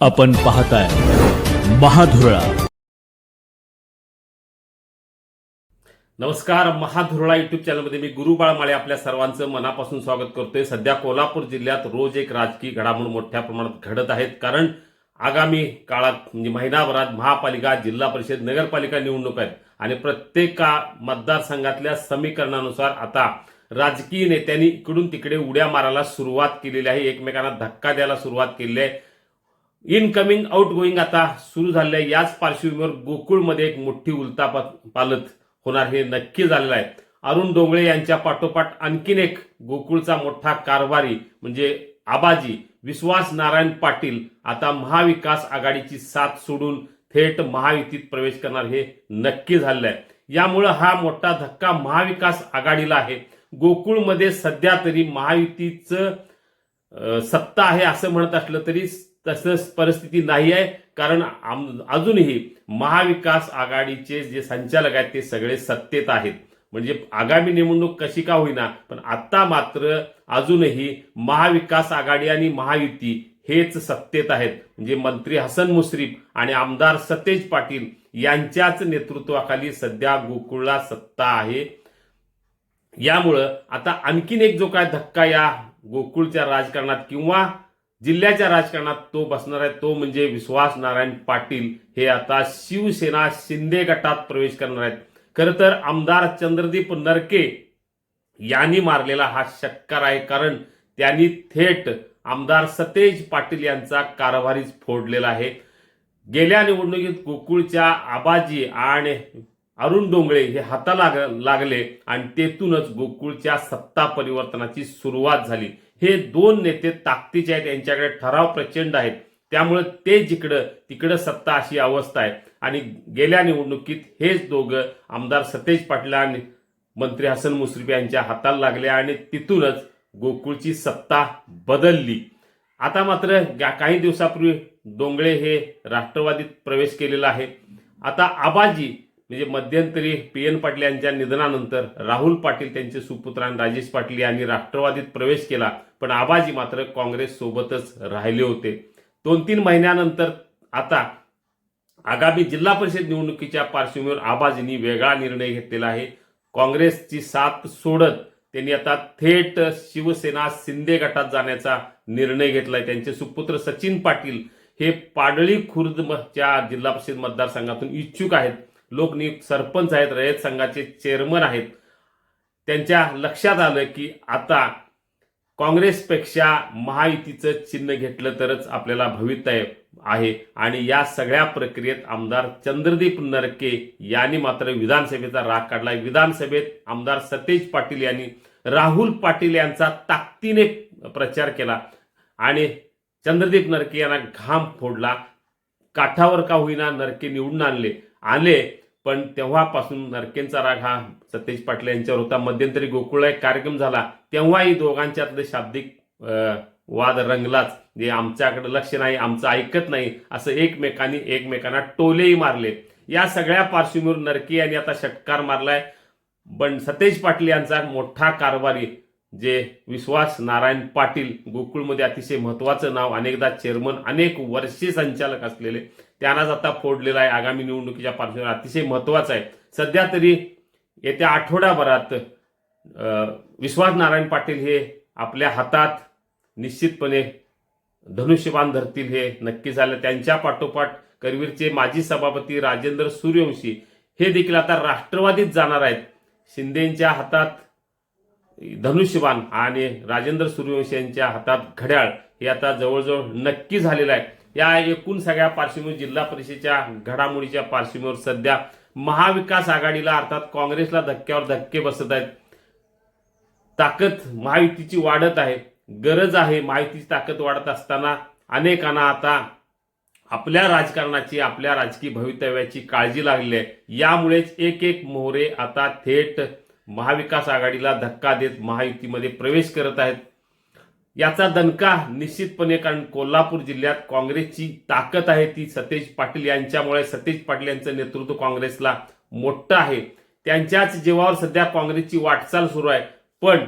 आपण पाहताय महाधुरळा. नमस्कार महाधुरळा युट्यूब चॅनलमध्ये मी गुरुबाळ माळे आपल्या सर्वांचं मनापासून स्वागत करतोय. सध्या कोल्हापूर जिल्ह्यात रोज एक राजकीय घडामोड मोठ्या प्रमाणात घडत आहेत. कारण आगामी काळात म्हणजे महिनाभरात महापालिका जिल्हा परिषद नगरपालिका निवडणूक आहेत. आणि प्रत्येका मतदारसंघातल्या समीकरणानुसार आता राजकीय नेत्यांनी इकडून तिकडे उड्या मारायला सुरुवात केलेली आहे. एकमेकांना धक्का द्यायला सुरुवात केलेली आहे. इनकमिंग आउट गोईंग आता सुरू झालेल्या आहे याच पार्श्वभूमीवर गोकुळमध्ये एक मोठी उलता पालत होणार हे नक्की झालेलं आहे. अरुण डोंगळे यांच्या पाठोपाठ आणखीन एक गोकुळचा मोठा कारभारी म्हणजे आबाजी विश्वास नारायण पाटील आता महाविकास आघाडीची साथ सोडून थेट महायुतीत प्रवेश करणार हे नक्की झालेलं आहे यामुळं हा मोठा धक्का महाविकास आघाडीला आहे. गोकुळमध्ये सध्या तरी महायुतीचं सत्ता आहे असं म्हणत असलं तरी तसं परिस्थिती नाही आहे. कारण अजूनही महाविकास आघाडीचे जे संचालक आहेत ते सगळे सत्तेत आहेत. म्हणजे आगामी निवडणूक कशी का होईना पण आता मात्र अजूनही महाविकास आघाडी आणि महायुती हेच सत्तेत आहेत. म्हणजे मंत्री हसन मुश्रीफ आणि आमदार सतेज पाटील यांच्याच नेतृत्वाखाली सध्या गोकुळला सत्ता आहे. यामुळं आता आणखीन एक जो काय धक्का या गोकुळच्या राजकारणात किंवा जिल्ह्याच्या राजकारणात तो बसणार आहे तो म्हणजे विश्वास नारायण पाटील हे आता शिवसेना शिंदे गटात प्रवेश करणार आहेत. खरं तर आमदार चंद्रदीप नरके यांनी मारलेला हा शक्कर आहे कारण त्यांनी थेट आमदार सतेज पाटील यांचा कारभारीच फोडलेला आहे. गेल्या निवडणुकीत गोकुळच्या आबाजी आणि अरुण डोंगळे हे हाताला लागले आणि तेथूनच गोकुळच्या सत्ता परिवर्तनाची सुरुवात झाली. हे दोन नेते ताकदीचे आहेत यांच्याकडे ठराव प्रचंड आहेत. त्यामुळे ते जिकडं तिकडं सत्ता अशी अवस्था आहे. आणि गेल्या निवडणुकीत हेच दोघं आमदार सतेज पाटील आणि मंत्री हसन मुश्रीफ यांच्या हाताला लागले आणि तिथूनच गोकुळची सत्ता बदलली. आता मात्र काही दिवसापूर्वी डोंगळे हे राष्ट्रवादीत प्रवेश केलेला आहे. आता आबाजी म्हणजे मध्यंतरी पी एन पाटील यांच्या निधनानंतर राहुल पाटील त्यांचे सुपुत्रान राजेश पाटील यांनी राष्ट्रवादीत प्रवेश केला पण आबाजी मात्र काँग्रेस सोबतच राहिले होते. दोन तीन महिन्यानंतर आता आगामी जिल्हा परिषद निवडणुकीच्या पार्श्वभूमीवर आबाजींनी वेगळा निर्णय घेतलेला आहे. काँग्रेसची साथ सोडत त्यांनी आता थेट शिवसेना शिंदे गटात जाण्याचा निर्णय घेतलाय. त्यांचे सुपुत्र सचिन पाटील हे पाडळी खुर्दच्या जिल्हा परिषद मतदारसंघातून इच्छुक आहेत. लोकनियुक्त सरपंच आहेत रयत संघाचे चेअरमन आहेत. त्यांच्या लक्षात आलं की आता काँग्रेसपेक्षा महायुतीचं चिन्ह घेतलं तरच आपल्याला भवितव्य आहे. आणि या सगळ्या प्रक्रियेत आमदार चंद्रदीप नरके यांनी मात्र विधानसभेचा राग काढलाय. विधानसभेत आमदार सतेज पाटील यांनी राहुल पाटील यांचा ताकदीने प्रचार केला आणि चंद्रदीप नरके यांना घाम फोडला. काठावर का होईना नरके निवडून आणले. आले पण तेव्हापासून नरकेंचा राग हा सतेज पाटील यांच्यावर होता. मध्यंतरी गोकुळला एक कार्यक्रम झाला. तेव्हाही दोघांच्यातले शाब्दिक वाद रंगलाच. जे आमच्याकडे लक्ष नाही आमचं ऐकत नाही असं एकमेकांनी एकमेकांना टोलेही मारले. या सगळ्या पार्श्वभूमीवर नरके यांनी आता षटकार मारलाय. पण सतेज पाटील यांचा मोठा कारभारी जे विश्वास नारायण पाटील गोकुळमध्ये अतिशय महत्वाचं नाव अनेकदा चेअरमन अनेक वर्षे संचालक असलेले त्यांनाच आता फोडलेला आहे. आगामी निवडणुकीच्या पार्श्वभूमीवर अतिशय महत्वाचं आहे. सध्या तरी येत्या आठवड्याभरात विश्वास नारायण पाटील हे आपल्या हातात निश्चितपणे धनुष्यबाण धरतील हे नक्की झालं. त्यांच्या पाठोपाठ करवीरचे माजी सभापती राजेंद्र सूर्यवंशी हे देखील आता राष्ट्रवादीत जाणार आहेत. शिंदेच्या हातात धनुष्यबाण आणि राजेंद्र सूर्यवंशी यांच्या हातात घड्याळ हे आता जवळजवळ नक्की झालेलं आहे. या एकूण सगळ्या पार्श्वभूमीवर जिल्हा परिषदेच्या घडामोडीच्या पार्श्वभूमीवर सध्या महाविकास आघाडीला अर्थात काँग्रेसला धक्क्यावर धक्के बसत आहेत. ताकद महायुतीची वाढत आहे. गरज आहे महायुतीची ताकद वाढत असताना अनेकांना आता आपल्या राजकारणाची आपल्या राजकीय भवितव्याची काळजी लागली आहे. यामुळेच एक एक मोहरे आता थेट महाविकास आघाडीला धक्का देत महायुतीमध्ये प्रवेश करत आहेत. याचा दणका निश्चितपणे कारण कोल्हापूर जिल्ह्यात काँग्रेसची ताकद आहे. ती सतेज पाटील यांच्यामुळे सतेज पाटील यांचं नेतृत्व काँग्रेसला मोठं आहे. त्यांच्याच जीवावर सध्या काँग्रेसची वाटचाल सुरू आहे. पण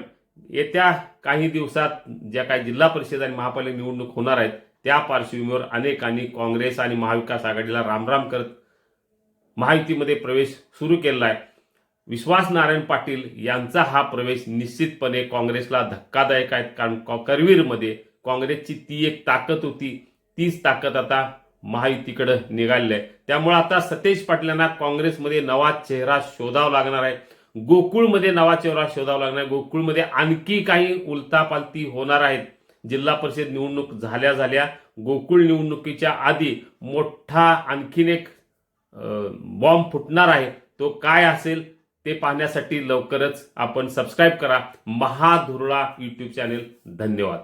येत्या काही दिवसात ज्या काही जिल्हा परिषद आणि महापालिका निवडणूक होणार आहेत त्या पार्श्वभूमीवर अनेकांनी काँग्रेस आणि महाविकास आघाडीला रामराम करत महायुतीमध्ये प्रवेश सुरू केलेला आहे. विश्वास नारायण पाटील यांचा हा प्रवेश निश्चितपणे काँग्रेसला धक्कादायक आहे कारण कॉ- करवीरमध्ये काँग्रेसची ती एक ताकद होती. तीच ताकद आता महायुतीकडे निघालेली आहे. त्यामुळे आता सतेज पाटलांना काँग्रेसमध्ये नवा चेहरा शोधावा लागणार आहे. गोकुळमध्ये नवा चेहरा शोधावा लागणार आहे. गोकुळमध्ये आणखी काही उलतापालती होणार आहेत. जिल्हा परिषद निवडणूक झाल्या झाल्या गोकुळ निवडणुकीच्या आधी मोठा आणखीन एक बॉम्ब फुटणार आहे. तो काय असेल? ते पाहण्यासाठी लवकरच आपण सबस्क्राईब करा. महाधुरळा यूट्यूब चॅनेल धन्यवाद.